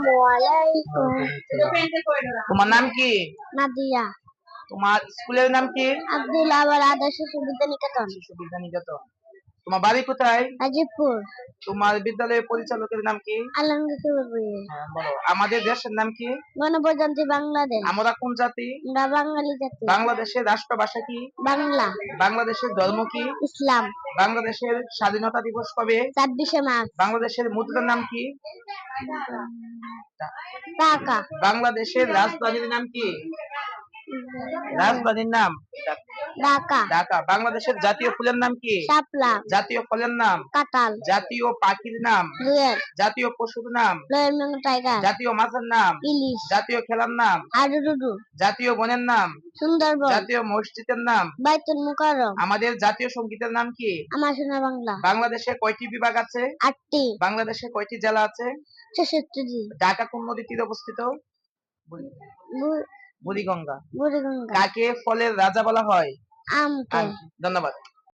আসসালামু আলাইকুম। তোমার নাম কি? নাদিয়া। তোমার স্কুলের নাম কি? আব্দুল আবার আদর্শ সুবিধা নিকেতন শিশু বিদ্যানিকেতন তোমার বাড়ি কোথায়? গাজীপুর তোমার বিদ্যালয়ের পরিচালকের নাম কি? আলমগীর হ্যাঁ, বলো। আমাদের দেশের নাম কি? গণপ্রজাতন্ত্রী বাংলাদেশ। আমরা কোন জাতি? আমরা বাঙালি জাতি। বাংলাদেশের রাষ্ট্রভাষা কি? বাংলা। বাংলাদেশের ধর্ম কি? ইসলাম। বাংলাদেশের স্বাধীনতা দিবস কবে? ছাব্বিশে মার্চ। বাংলাদেশের মুদ্রার নাম কি? ঢাকা। বাংলাদেশের রাজধানীর নাম কি? রাজধানীর নাম। ঢাকা। ঢাকা। বাংলাদেশের জাতীয় ফুলের নাম কি? শাপলা। জাতীয় ফলের নাম? কাঁঠাল। জাতীয় পাখির নাম? জুয়েল জাতীয় পশুর নাম? লয়ের টাইগার। জাতীয় মাছের নাম? ইলিশ। জাতীয় খেলার নাম? হাডুডুডু জাতীয় বনের নাম? সুন্দরবন। জাতীয় মসজিদের নাম? বাইতুল মুকাররম। আমাদের জাতীয় সঙ্গীতের নাম কি? আমার সোনা বাংলা। বাংলাদেশে কয়টি বিভাগ আছে? আটটি। বাংলাদেশে কয়টি জেলা আছে? ছেষট্টি ঢাকা কোন নদীর তীরে অবস্থিত? বুড়িগঙ্গা। কাকে ফলের রাজা বলা হয়? আমকে। আম। ধন্যবাদ।